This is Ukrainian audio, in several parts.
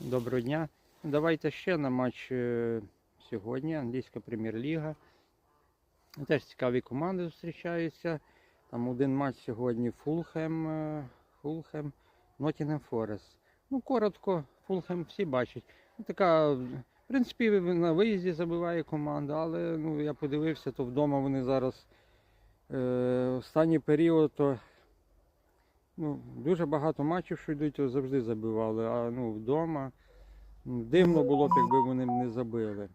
Доброго дня. Давайте ще на матч е, сьогодні. Англійська прем'єр-ліга. Теж цікаві команди зустрічаються. Там один матч сьогодні Фулхем, е, Фулхем, Ноттінгем Форест. Ну, коротко, Фулхем всі бачать. Така, в принципі, на виїзді забиває команда, але ну, я подивився, то вдома вони зараз е, останній період, то ну, дуже багато матчів, що йдуть, завжди забивали. А ну, вдома ну, дивно було б, якби вони не забили.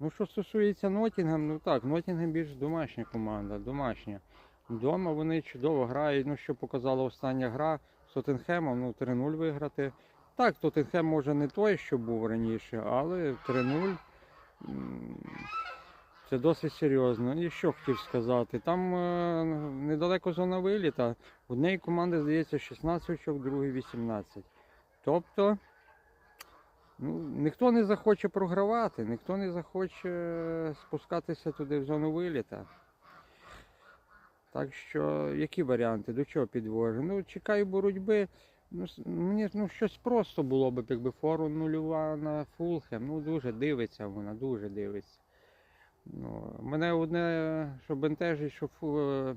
Ну, що стосується Нотінгем, ну так, Нотінгем більш домашня команда, домашня. Вдома вони чудово грають. Ну, що показала остання гра з Тоттенхемом, ну 3-0 виграти. Так, Тоттенхем може не той, що був раніше, але 3-0. Це досить серйозно. І що хотів сказати? Там е, недалеко зона виліта. В однієї команди, здається, 16 очок, другої 18. Тобто ну, ніхто не захоче програвати, ніхто не захоче спускатися туди в зону виліта. Так що, які варіанти? До чого підвожу? Ну, чекаю боротьби. Ну, мені ну, щось просто було б, якби фору нульова на Фулхем. Ну, дуже дивиться вона, дуже дивиться. Ну, мене одне, що бентежить, що е,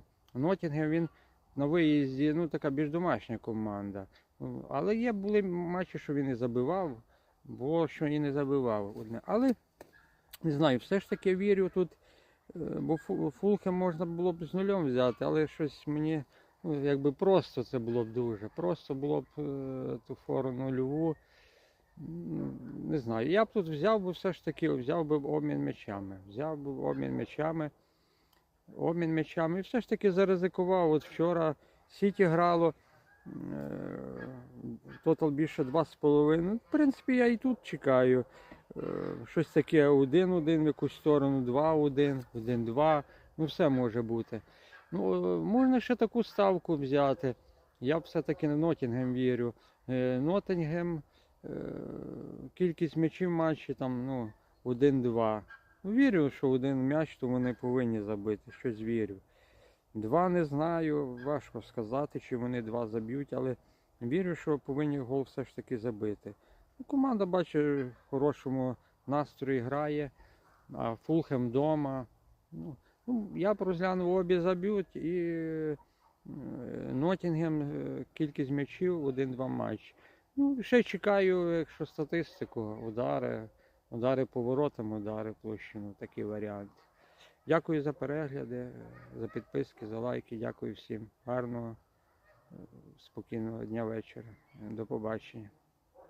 він на виїзді, ну така більш домашня команда. Ну, Але є були матчі, що він і забивав, було, що і не забивав. Одне. Але не знаю, все ж таки вірю тут, е, бо Фу- Фулхем можна було б з нульом взяти, але щось мені ну, якби просто це було б дуже. Просто було б е, ту фору нульову. Не знаю. Я б тут взяв би все ж таки, взяв би обмін м'ячами. Взяв би обмін м'ячами. Обмін м'ячами. І все ж таки заризикував. От вчора Сіті грало. е, Тотал більше 2,5. Ну, В принципі, я і тут чекаю. Е, Щось таке 1-1 в якусь сторону, 2-1, 1-2. Ну, все може бути. Ну, е, можна ще таку ставку взяти. Я б все-таки на Нотінгем вірю. Нотінгем, кількість м'ячів в матчі там, ну, 1-2. Ну, Вірю, що один м'яч, то вони повинні забити, щось вірю. Два не знаю, важко сказати, чи вони два заб'ють, але вірю, що повинні гол все ж таки забити. Ну, команда, бачу, в хорошому настрої грає, а Фулхем вдома. Ну, ну, я розглянув обі заб'ють і е, Нотінгем е, кількість м'ячів один-два матч. Ну, ще чекаю, якщо статистику, удари, удари поворотами, удари площину, такі варіанти. Дякую за перегляди, за підписки, за лайки. Дякую всім. Гарного, е, спокійного дня вечора. До побачення.